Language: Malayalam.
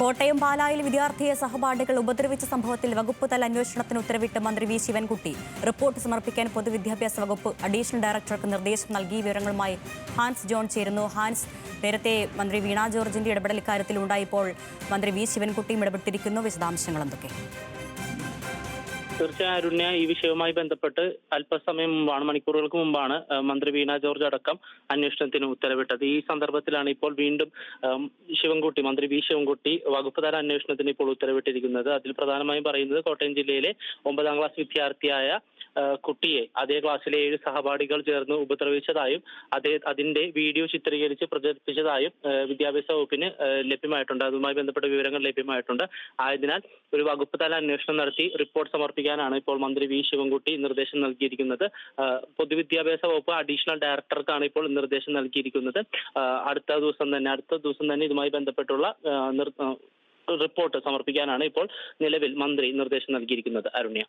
കോട്ടയം പാലായിൽ വിദ്യാർത്ഥിയെ സഹപാഠികൾ ഉപദ്രവിച്ച സംഭവത്തിൽ വകുപ്പ് തല അന്വേഷണത്തിന് ഉത്തരവിട്ട് മന്ത്രി വി ശിവൻകുട്ടി. റിപ്പോർട്ട് സമർപ്പിക്കാൻ പൊതുവിദ്യാഭ്യാസ വകുപ്പ് അഡീഷണൽ ഡയറക്ടർക്ക് നിർദ്ദേശം നൽകി. വിവരങ്ങളുമായി ഹാൻസ് ജോൺ ചേരുന്നു. ഹാൻസ് നേരത്തെ മന്ത്രി വീണ ജോർജിന്റെ ഇടപെടൽ ഇക്കാര്യത്തിൽ ഉണ്ടായപ്പോൾ മന്ത്രി വി ശിവൻകുട്ടിയും ഇടപെട്ടിരിക്കുന്നു. വിശദാംശങ്ങൾ എന്തൊക്കെ? തീർച്ചയായും അരുണ്യ ഈ വിഷയവുമായി ബന്ധപ്പെട്ട് അല്പസമയം മുമ്പാണ് മണിക്കൂറുകൾക്ക് മുമ്പാണ് മന്ത്രി വീണ ജോർജ് അടക്കം അന്വേഷണത്തിന് ഉത്തരവിട്ടത്. ഈ സന്ദർഭത്തിലാണ് ഇപ്പോൾ വീണ്ടും ശിവൻകുട്ടി മന്ത്രി വി ശിവൻകുട്ടി വകുപ്പ് തല അന്വേഷണത്തിന് ഇപ്പോൾ ഉത്തരവിട്ടിരിക്കുന്നത്. അതിൽ പ്രധാനമായും പറയുന്നത് കോട്ടയം ജില്ലയിലെ ഒമ്പതാം ക്ലാസ് വിദ്യാർത്ഥിയായ കുട്ടിയെ അതേ ക്ലാസ്സിലെ ഏഴ് സഹപാഠികൾ ചേർന്ന് ഉപദ്രവിച്ചതായും അതേ അതിന്റെ വീഡിയോ ചിത്രീകരിച്ച് പ്രചരിപ്പിച്ചതായും വിദ്യാഭ്യാസ വകുപ്പിന് ലഭ്യമായിട്ടുണ്ട്. അതുമായി ബന്ധപ്പെട്ട വിവരങ്ങൾ ലഭ്യമായിട്ടുണ്ട്. ആയതിനാൽ ഒരു വകുപ്പ് തല അന്വേഷണം നടത്തി റിപ്പോർട്ട് സമർപ്പിക്കാനാണ് ഇപ്പോൾ മന്ത്രി വി ശിവൻകുട്ടി നിർദ്ദേശം നൽകിയിരിക്കുന്നത്. പൊതുവിദ്യാഭ്യാസ വകുപ്പ് അഡീഷണൽ ഡയറക്ടർക്കാണ് ഇപ്പോൾ നിർദ്ദേശം നൽകിയിരിക്കുന്നത്. അടുത്ത ദിവസം തന്നെ അടുത്ത ദിവസം തന്നെ ഇതുമായി ബന്ധപ്പെട്ടുള്ള റിപ്പോർട്ട് സമർപ്പിക്കാനാണ് ഇപ്പോൾ നിലവിൽ മന്ത്രി നിർദ്ദേശം നൽകിയിരിക്കുന്നത്. അരുണ്യ.